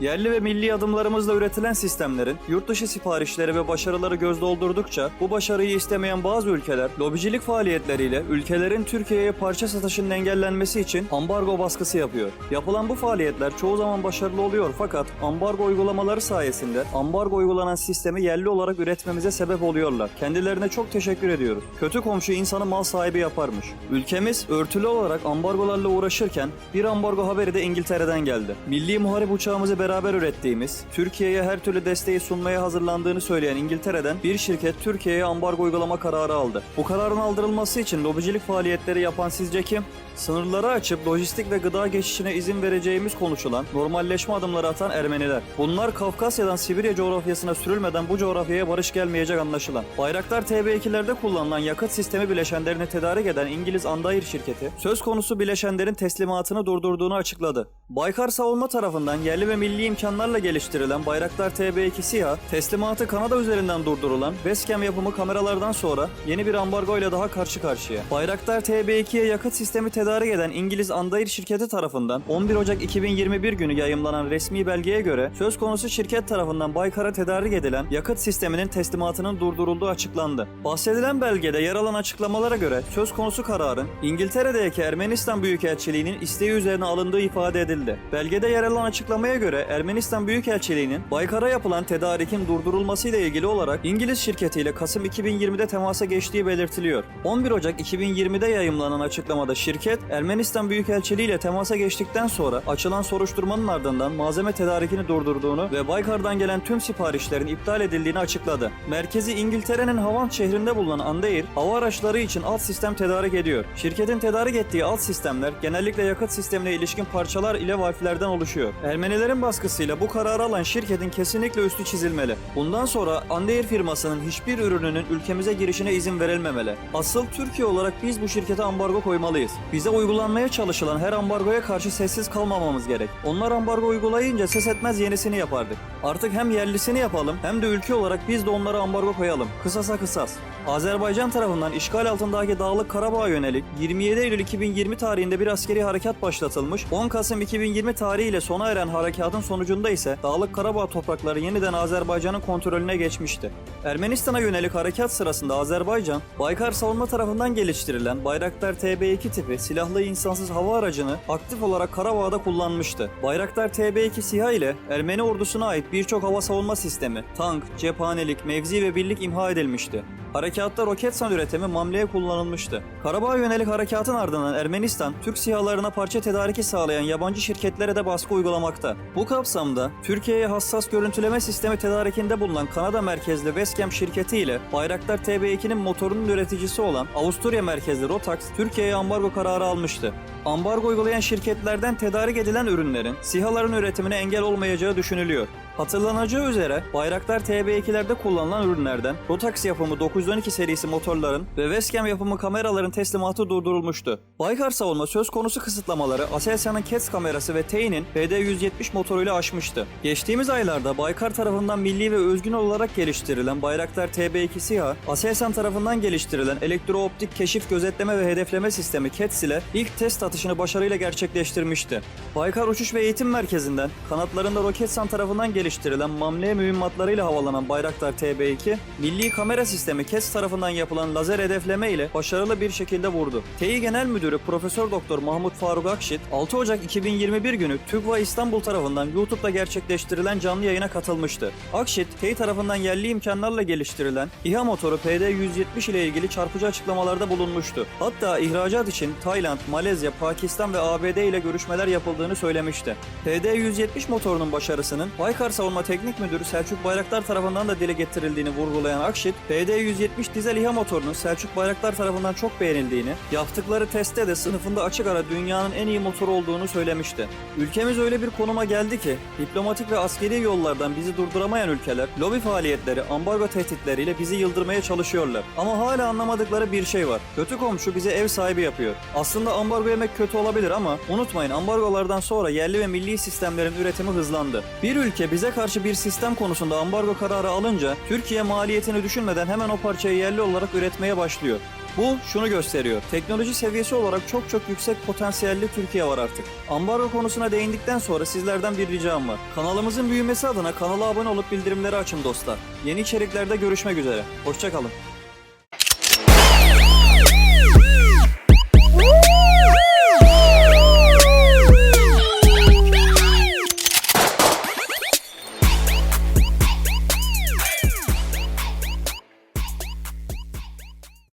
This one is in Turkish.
Yerli ve milli adımlarımızla üretilen sistemlerin yurt dışı siparişleri ve başarıları göz doldurdukça bu başarıyı istemeyen bazı ülkeler lobicilik faaliyetleriyle ülkelerin Türkiye'ye parça satışının engellenmesi için ambargo baskısı yapıyor. Yapılan bu faaliyetler çoğu zaman başarılı oluyor fakat ambargo uygulamaları sayesinde ambargo uygulanan sistemi yerli olarak üretmemize sebep oluyorlar. Kendilerine çok teşekkür ediyoruz. Kötü komşu insanı mal sahibi yaparmış. Ülkemiz örtülü olarak ambargolarla uğraşırken bir ambargo haberi de İngiltere'den geldi. Milli muharip uçağımızı beraber ürettiğimiz, Türkiye'ye her türlü desteği sunmaya hazırlandığını söyleyen İngiltere'den bir şirket Türkiye'ye ambargo uygulama kararı aldı. Bu kararın aldırılması için lobicilik faaliyetleri yapan sizce kim? Sınırları açıp lojistik ve gıda geçişine izin vereceğimiz konuşulan normalleşme adımları atan Ermeniler. Bunlar Kafkasya'dan Sibirya coğrafyasına sürülmeden bu coğrafyaya barış gelmeyecek anlaşılan. Bayraktar TB2'lerde kullanılan yakıt sistemi bileşenlerini tedarik eden İngiliz Andayır şirketi söz konusu bileşenlerin teslimatını durdurduğunu açıkladı. Baykar Savunma tarafından yerli ve milli imkanlarla geliştirilen Bayraktar TB2 SİHA teslimatı Kanada üzerinden durdurulan Westcam yapımı kameralardan sonra yeni bir ambargo ile daha karşı karşıya. Bayraktar TB2'ye yakıt sistemi tedarik eden İngiliz Andayır şirketi tarafından 11 Ocak 2021 günü yayımlanan resmi belgeye göre söz konusu şirket tarafından Baykar'a tedarik edilen yakıt sisteminin teslimatının durdurulduğu açıklandı. Bahsedilen belgede yer alan açıklamalara göre söz konusu kararın İngiltere'deki Ermenistan Büyükelçiliği'nin isteği üzerine alındığı ifade edildi. Belgede yer alan açıklamaya göre Ermenistan Büyükelçiliği'nin Baykar'a yapılan tedarikin durdurulmasıyla ilgili olarak İngiliz şirketiyle Kasım 2020'de temasa geçtiği belirtiliyor. 11 Ocak 2020'de yayımlanan açıklamada şirket Ermenistan Büyükelçiliği ile temasa geçtikten sonra açılan soruşturmanın ardından malzeme tedarikini durdurduğunu ve Baykar'dan gelen tüm siparişlerin iptal edildiğini açıkladı. Merkezi İngiltere'nin Havant şehrinde bulunan Andair, hava araçları için alt sistem tedarik ediyor. Şirketin tedarik ettiği alt sistemler genellikle yakıt sistemine ilişkin parçalar ile valflerden oluşuyor. Ermenilerin baskısıyla bu kararı alan şirketin kesinlikle üstü çizilmeli. Bundan sonra Andair firmasının hiçbir ürününün ülkemize girişine izin verilmemeli. Asıl Türkiye olarak biz bu şirkete ambargo koymalıyız. Bize uygulanmaya çalışılan her ambargoya karşı sessiz kalmamamız gerek. Onlar ambargo uygulayınca ses etmez yenisini yapardık. Artık hem yerlisini yapalım hem de ülke olarak biz de onlara ambargo koyalım. Kısasa kısas. Azerbaycan tarafından işgal altındaki Dağlık Karabağ'a yönelik 27 Eylül 2020 tarihinde bir askeri harekat başlatılmış. 10 Kasım 2020 tarihiyle sona eren harekatın sonucunda ise Dağlık Karabağ toprakları yeniden Azerbaycan'ın kontrolüne geçmişti. Ermenistan'a yönelik harekat sırasında Azerbaycan, Baykar Savunma tarafından geliştirilen Bayraktar TB2 tipi silahlı insansız hava aracını aktif olarak Karabağ'da kullanmıştı. Bayraktar TB2 SİHA ile Ermeni ordusuna ait birçok hava savunma sistemi, tank, cephanelik, mevzi ve birlik imha edilmişti. Harekatta Roketsan üretimi mamleye kullanılmıştı. Karabağ'a yönelik harekatın ardından Ermenistan, Türk SİHA'larına parça tedariki sağlayan yabancı şirketlere de baskı uygulamakta. Bu kapsamda Türkiye'ye hassas görüntüleme sistemi tedarikinde bulunan Kanada merkezli Westcam şirketi ile Bayraktar TB2'nin motorunun üreticisi olan Avusturya merkezli Rotax, Türkiye'ye ambargo kararı almıştı. Ambargo uygulayan şirketlerden tedarik edilen ürünlerin SİHA'ların üretimine engel olmayacağı düşünülüyor. Hatırlanacağı üzere Bayraktar TB2'lerde kullanılan ürünlerden Rotax yapımı 912 serisi motorların ve Westcam yapımı kameraların teslimatı durdurulmuştu. Baykar savunma söz konusu kısıtlamaları Aselsan'ın CATS kamerası ve Tein'in PD-170 motoruyla aşmıştı. Geçtiğimiz aylarda Baykar tarafından milli ve özgün olarak geliştirilen Bayraktar TB2 SİHA, Aselsan tarafından geliştirilen elektrooptik keşif gözetleme ve hedefleme sistemi CATS ile ilk test atışını başarıyla gerçekleştirmişti. Baykar Uçuş ve Eğitim Merkezi'nden kanatlarında Roketsan tarafından geliştirilen mamle mühimmatlarıyla havalanan Bayraktar TB2, milli kamera sistemi KES tarafından yapılan lazer hedefleme ile başarılı bir şekilde vurdu. TEİ Genel Müdürü Profesör Doktor Mahmut Faruk Akşit, 6 Ocak 2021 günü TÜGVA İstanbul tarafından YouTube'da gerçekleştirilen canlı yayına katılmıştı. Akşit, TEİ tarafından yerli imkanlarla geliştirilen İHA motoru PD-170 ile ilgili çarpıcı açıklamalarda bulunmuştu. Hatta ihracat için Tayland, Malezya, Pakistan ve ABD ile görüşmeler yapıldığını söylemişti. PD-170 motorunun başarısının Baykar Savunma Teknik Müdürü Selçuk Bayraktar tarafından da dile getirildiğini vurgulayan Akşit, PD-170 dizel İHA motorunun Selçuk Bayraktar tarafından çok beğenildiğini, yaptıkları testte de sınıfında açık ara dünyanın en iyi motoru olduğunu söylemişti. Ülkemiz öyle bir konuma geldi ki, diplomatik ve askeri yollardan bizi durduramayan ülkeler, lobi faaliyetleri, ambargo tehditleriyle bizi yıldırmaya çalışıyorlar. Ama hala anlamadıkları bir şey var. Kötü komşu bize ev sahibi yapıyor. Aslında ambargo yemek kötü olabilir ama unutmayın ambargolardan sonra yerli ve milli sistemlerin üretimi hızlandı. Bir ülke bize Bize karşı bir sistem konusunda ambargo kararı alınca Türkiye maliyetini düşünmeden hemen o parçayı yerli olarak üretmeye başlıyor. Bu şunu gösteriyor. Teknoloji seviyesi olarak çok çok yüksek potansiyelli Türkiye var artık. Ambargo konusuna değindikten sonra sizlerden bir ricam var. Kanalımızın büyümesi adına kanala abone olup bildirimleri açın dostlar. Yeni içeriklerde görüşmek üzere. Hoşçakalın.